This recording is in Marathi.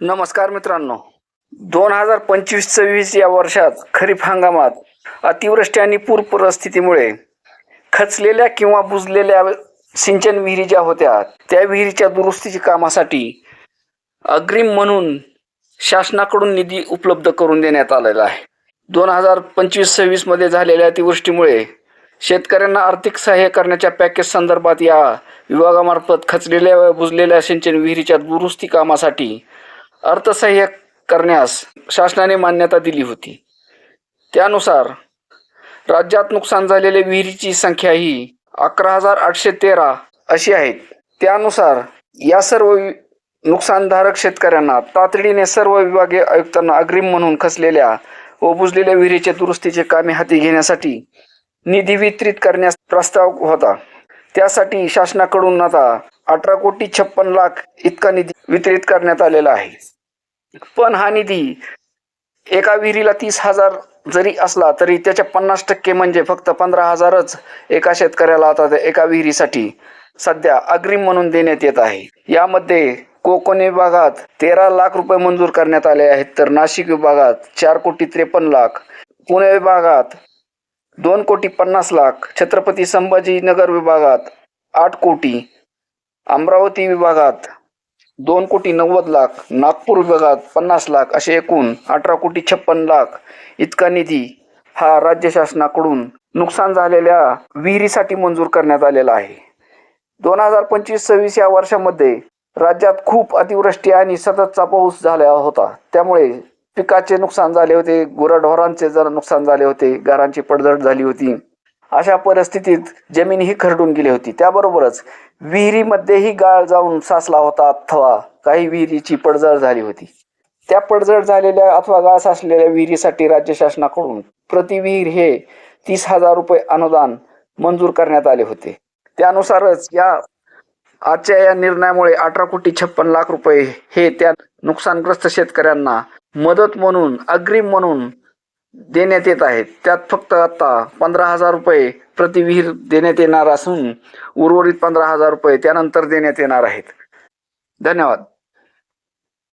नमस्कार मित्रांनो. दोन हजार पंचवीस सव्वीस या वर्षात खरीप हंगामात अतिवृष्टी आणि पूर परिस्थितीमुळे खचलेल्या किंवा बुजलेल्या सिंचन विहिरी ज्या होत्या त्या विहिरीच्या दुरुस्तीच्या कामासाठी अग्रिम म्हणून शासनाकडून निधी उपलब्ध करून देण्यात आलेला आहे. दोन हजार पंचवीस सव्वीसमध्ये झालेल्या अतिवृष्टीमुळे शेतकऱ्यांना आर्थिक सहाय्य करण्याच्या पॅकेज संदर्भात या विभागामार्फत खचलेल्या व बुजलेल्या सिंचन विहिरीच्या दुरुस्ती कामासाठी अर्थसहाय्य करण्यास शासनाने मान्यता दिली होती. त्यानुसार राज्यात नुकसान झालेल्या विहिरीची संख्या ही अकरा हजार आठशे तेरा अशी आहे. त्यानुसार या सर्व नुकसानधारक शेतकऱ्यांना तातडीने सर्व विभागीय आयुक्तांना अग्रिम म्हणून खसलेल्या व बुजलेल्या विहिरीच्या दुरुस्तीचे कामे हाती घेण्यासाठी निधी वितरित करण्यास प्रस्ताव होता. त्यासाठी शासनाकडून आता अठरा कोटी छप्पन लाख इतका निधी वितरित करण्यात आलेला आहे. पण हा निधी एका विहिरीला तीस हजार जरी असला तरी त्याच्या पन्नास टक्के म्हणजे फक्त पंधरा हजारच एका शेतकऱ्याला आता एका विहिरीसाठी सध्या अग्रिम म्हणून देण्यात येत आहे. यामध्ये कोकण विभागात तेरा लाख रुपये मंजूर करण्यात आले आहेत तर नाशिक विभागात चार कोटी त्रेपन्न लाख पुणे विभागात दोन कोटी पन्नास लाख छत्रपती संभाजीनगर विभागात आठ कोटी अमरावती विभागात दोन कोटी नव्वद लाख नागपूर विभागात पन्नास लाख असे एकूण अठरा कोटी छप्पन लाख इतका निधी हा राज्य शासनाकडून नुकसान झालेल्या विहिरीसाठी मंजूर करण्यात आलेला आहे. दोन हजार पंचवीस सव्वीस या वर्षामध्ये राज्यात खूप अतिवृष्टी आणि सततचा पाऊस झाला होता. त्यामुळे पिकाचे नुकसान झाले होते गुराढोरांचे जर नुकसान झाले होते घरांची पडझड झाली होती. अशा परिस्थितीत जमीन ही खरडून गेली होती. त्याबरोबरच विहिरीमध्येही गाळ जाऊन साचला होता अथवा काही विहिरीची पडझड झाली होती. त्या पडझड झालेल्या अथवा गाळ साचलेल्या विहिरीसाठी राज्य शासनाकडून प्रति विहीर हे तीस हजार रुपये अनुदान मंजूर करण्यात आले होते. त्यानुसारच या आजच्या या निर्णयामुळे अठरा कोटी छप्पन लाख रुपये हे त्या नुकसानग्रस्त शेतकऱ्यांना मदत म्हणून अग्रिम म्हणून देण्यात येत आहेत. त्यात फक्त आता पंधरा हजार रुपये प्रति विहीर देण्यात येणार असून उर्वरित पंधरा हजार रुपये त्यानंतर देण्यात येणार आहेत. धन्यवाद.